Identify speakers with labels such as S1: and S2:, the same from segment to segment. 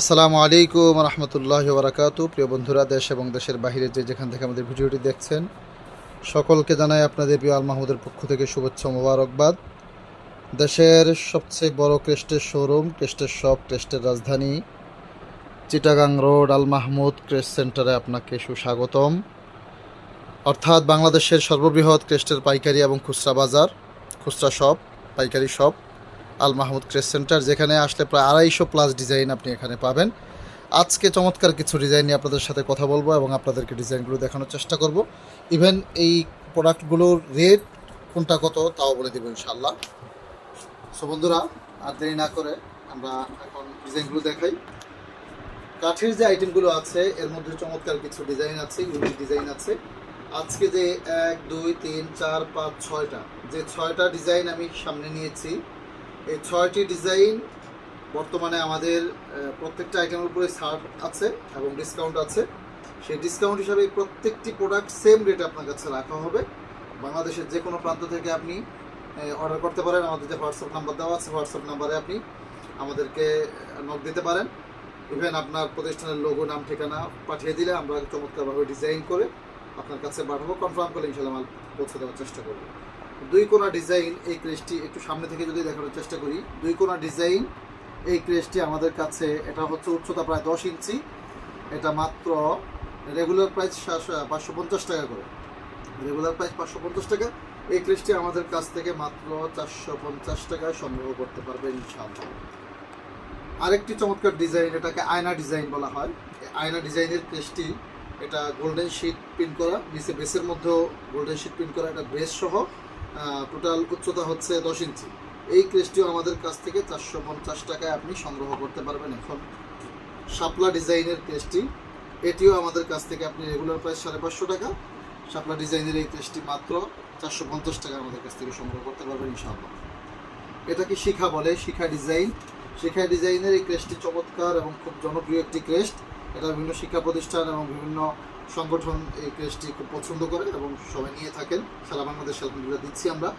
S1: আসসালামু আলাইকুম রহমতুল্লাহ বারাকাত প্রিয় বন্ধুরা, দেশ এবং দেশের বাইরে যে যেখান থেকে আমাদের ভিডিওটি দেখছেন, সকলকে জানাই আপনাদের প্রিয় আল মাহমুদের পক্ষ থেকে শুভেচ্ছা মোবারকবাদ। দেশের সবচেয়ে বড় ক্রেস্টের শোরুম, ক্রেস্টের শপ, ক্রেস্টের রাজধানী, চিটাগাং রোড, আল মাহমুদ ক্রেস্ট সেন্টারে আপনাকে সুস্বাগতম। অর্থাৎ বাংলাদেশের সর্ববৃহৎ ক্রেস্টের পাইকারি এবং খুচরা বাজার, খুচরা শপ, পাইকারি shop. Al Mahmud crest centre, যেখানে আসলে প্রায় আড়াইশো প্লাস ডিজাইন আপনি এখানে পাবেন। আজকে চমৎকার কিছু ডিজাইন নিয়ে আপনাদের সাথে কথা বলব এবং আপনাদেরকে ডিজাইনগুলো দেখানোর চেষ্টা করব। ইভেন এই প্রোডাক্টগুলোর রেট কোনটা কত, তাও বলে দেবো ইনশাল্লাহ সো বন্ধুরা, আর দেরি না করে আমরা এখন ডিজাইনগুলো দেখাই। কাঠের যে আইটেমগুলো আছে, এর মধ্যে চমৎকার কিছু ডিজাইন আছে ইউনিক ডিজাইন আছে। আজকে যে এক, দুই, তিন, চার, পাঁচ, ছয়টা, যে ছয়টা ডিজাইন আমি সামনে নিয়েছি এই ছয়টি ডিজাইন বর্তমানে আমাদের প্রত্যেকটা আইটেমের উপরে ছাড় আছে এবং ডিসকাউন্ট আছে। সেই ডিসকাউন্ট হিসাবে প্রত্যেকটি প্রোডাক্ট সেম রেটে আপনার কাছে রাখা হবে। বাংলাদেশের যে কোনো প্রান্ত থেকে আপনি অর্ডার করতে পারেন। আমাদের যে হোয়াটসঅ্যাপ নাম্বার দেওয়া আছে হোয়াটসঅ্যাপ নাম্বারে আপনি আমাদেরকে নক দিতে পারেন। ইভেন আপনার প্রতিষ্ঠানের লোগো নাম, ঠিকানা পাঠিয়ে দিলে আমরা চমৎকারভাবে ডিজাইন করে আপনার কাছে পাঠাবো। কনফার্ম করলে ইনশাল্লাহ মাল পৌঁছে দেওয়ার চেষ্টা করব। দুই কোনা ডিজাইন এই ক্রেসটি একটু সামনে থেকে যদি দেখানোর চেষ্টা করি, দুই কোনা ডিজাইন এই ক্রেসটি আমাদের কাছে এটা হচ্ছে উচ্চতা প্রায় দশ ইঞ্চি, এটা মাত্র রেগুলার প্রাইস পাঁচশো পঞ্চাশ টাকা করে। রেগুলার প্রাইস পাঁচশো পঞ্চাশ টাকা, এই ক্রেসটি আমাদের কাছ থেকে মাত্র চারশো পঞ্চাশ টাকায় সংগ্রহ করতে পারবেন ইনশাআল্লাহ। আরেকটি চমৎকার ডিজাইন এটাকে আয়না ডিজাইন বলা হয়। আয়না ডিজাইনের ক্রেসটি এটা গোল্ডেন শিট প্রিন্ট করা, নিচে বেসের মধ্যেও গোল্ডেন শিট প্রিন্ট করা, এটা বেস সহ টোটাল উচ্চতা হচ্ছে দশ ইঞ্চি। এই ক্রেসটিও আমাদের কাছ থেকে চারশো পঞ্চাশ টাকায় আপনি সংগ্রহ করতে পারবেন এখন। শাপলা ডিজাইনের ক্রেসটি এটিও আমাদের কাছ থেকে আপনি রেগুলার প্রাইস সাড়ে পাঁচশো টাকা। শাপলা ডিজাইনের এই ক্রেসটি মাত্র চারশো পঞ্চাশ টাকা আমাদের কাছ থেকে সংগ্রহ করতে পারবেন ইনশাআল্লাহ। এটাকে শিখা বলে? শিখা ডিজাইন। শিখা ডিজাইনের এই ক্রেসটি চমৎকার এবং খুব জনপ্রিয় একটি ক্রেস্ট এটা বিভিন্ন শিক্ষা প্রতিষ্ঠান এবং বিভিন্ন সংগঠন এই ক্রেসটি খুব পছন্দ করে এবং সবাই নিয়ে থাকেন। সারা বাংলাদেশ আলহামদুলিল্লাহ দিচ্ছি আমরা।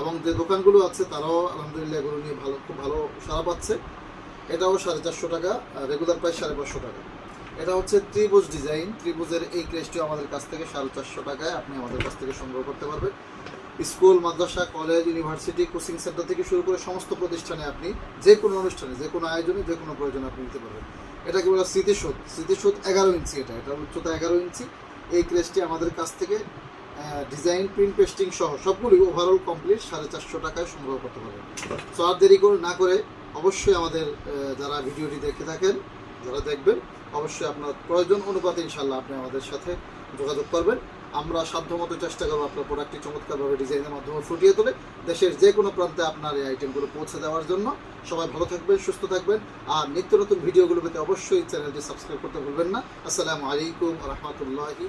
S1: এবং যে দোকানগুলো আছে, তারাও আলহামদুলিল্লাহ এগুলো নিয়ে ভালো, খুব ভালো সারা পাচ্ছে। এটাও সাড়ে চারশো টাকা রেগুলার প্রাইস সাড়ে পাঁচশো টাকা। এটা হচ্ছে ত্রিভুজ ডিজাইন। ত্রিভুজের এই ক্রেসটিও আমাদের কাছ থেকে সাড়ে চারশো টাকায় আপনি আমাদের কাছ থেকে সংগ্রহ করতে পারবেন। স্কুল, মাদ্রাসা, কলেজ, ইউনিভার্সিটি, কোচিং সেন্টার থেকে শুরু করে সমস্ত প্রতিষ্ঠানে আপনি যে কোনো অনুষ্ঠানে, যে কোনো আয়োজনে, যে কোনো প্রয়োজনে আপনি নিতে পারবেন। এটাকে বলা স্মৃতিসৌধ। স্মৃতিসৌধ এগারো ইঞ্চি এটা। এটা উচ্চতা এগারো ইঞ্চি। এই ক্রেসটি আমাদের কাছ থেকে ডিজাইন, প্রিন্ট, পেস্টিং সহ সবগুলি ওভারঅল কমপ্লিট সাড়ে চারশো টাকায় সংগ্রহ করতে পারবেন। সো আর দেরি করে না করে অবশ্যই আমাদের যারা ভিডিওটি দেখে থাকেন যারা দেখবেন, অবশ্যই আপনার প্রয়োজন অনুপাতে ইনশাল্লাহ আপনি আমাদের সাথে যোগাযোগ করবেন। আমরা সাধ্যমতো চেষ্টা করব আপনার প্রোডাক্টটি চমৎকারভাবে ডিজাইনের মাধ্যমে ফুটিয়ে তোলে। দেশের যে কোনো প্রান্তে আপনার এই আইটেমগুলো পৌঁছে দেওয়ার জন্য। সবাই ভালো থাকবেন, সুস্থ থাকবেন। আর নিত্য নতুন ভিডিওগুলো পেতে অবশ্যই চ্যানেলটি সাবস্ক্রাইব করতে ভুলবেন না। আসসালামু আলাইকুম রহমতুল্লাহি